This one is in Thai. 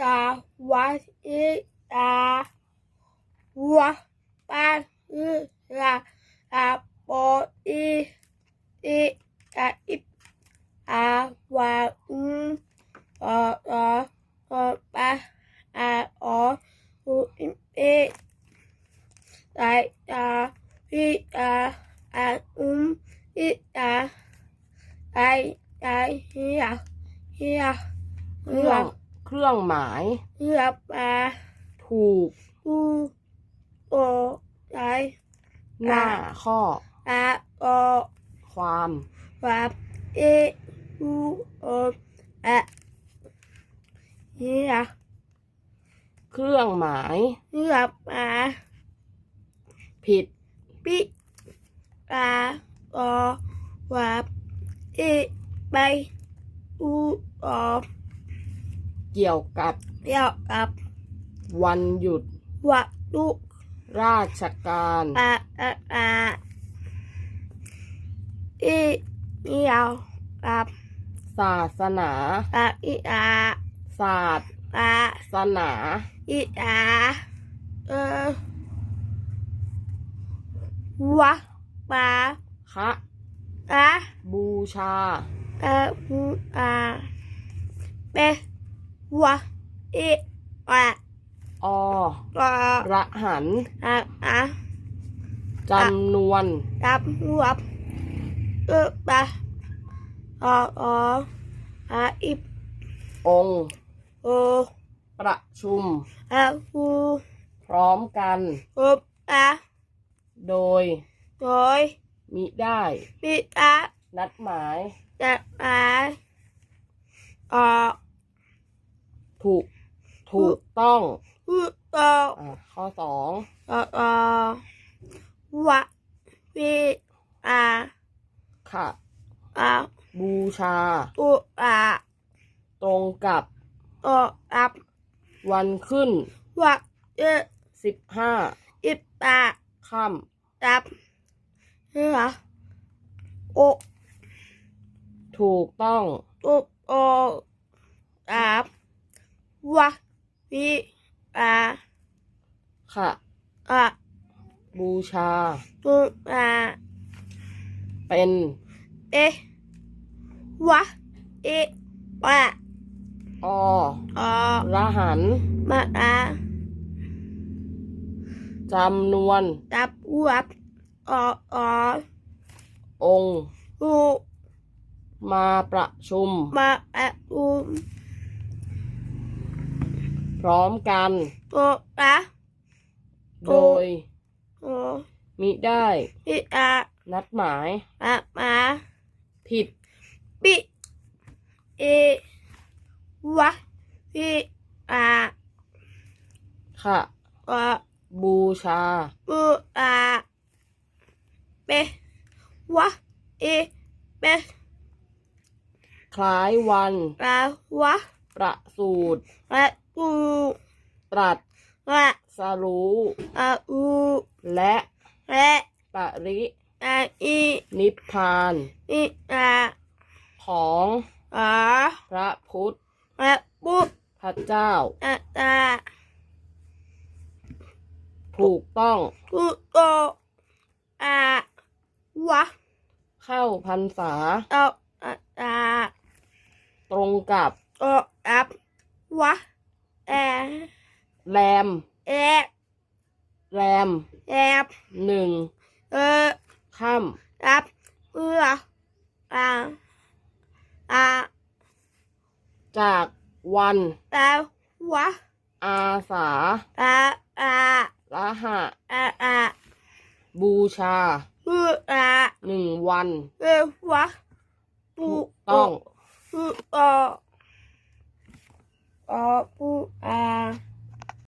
ตาวัดอีตาวัวปาอือลาลาโปอีอีตาอิปอาวาอืมออออออปาอาอออูอิม เอตาตาพิตาอาอุมอิตาไอไอเฮียเฮียเคเฮีรื่ยองเครื่องหมายเฮียปลาถูกอูโอไอหน้าข้ออาโอความวาเออูโออะเฮียเครื่องหมายเฮียปลาผิดปิปลาโอวาเอไปอูโอ เกี่ยวกับเดียวกับวันหยุดวัดดุราชการปาอาอาอีเดียวกับศาสนาปาอีอาศาสตร์ปาศาสนาอีอาเออวะปาคะอาบูชาเออหูอาเป วะอีวะอกอระหันอาอาจำนวนรับรวบเออปะออออาอิบองค์โอประชุมอาหูพร้อมกันอบอาโดย โดยมิได้มิตานัดหมายจะมาออก ถูก ถูกต้องหูโตอะข้อสองอออวะวิอาค่ะอาบูชาตุอาตรงกับโออับวันขึ้นวะเอสิบห้าอิปาค่ดับเหือโอำถูกต้องตุโอดับ วะวิอาค่ะ อะบูชา ตุอาเป็น เอวะเอวะออระหันมาอาจำนวนดับวับอออองค์หูมาประชุม มาอะอุม พร้อมกันโตระโดยโอมิได้พิอานัดหมายมามาผิดปิเอวะพิอาค่ะกอบูชาบูอาเปวะเอเปคล้ายวันลาวะประสูตรละ ตูตรัสละสรู้อาอูและและปริอาอีนิพพานอิอาของอาพระพุทธและปุพระเจ้าอาตาถูกต้องตุโตอาวะเข้าพรรษาโตอาตาตรงกับโตอับวะ แอแรมเอแรมแอบหนึ่งเออค่รับเอืออาอาำจากวันตาวะอาสาตาอาละหะ อาอาบูชาอืออาหนึ่งวัน เอวะปูถูกต้องปูออ อปูอา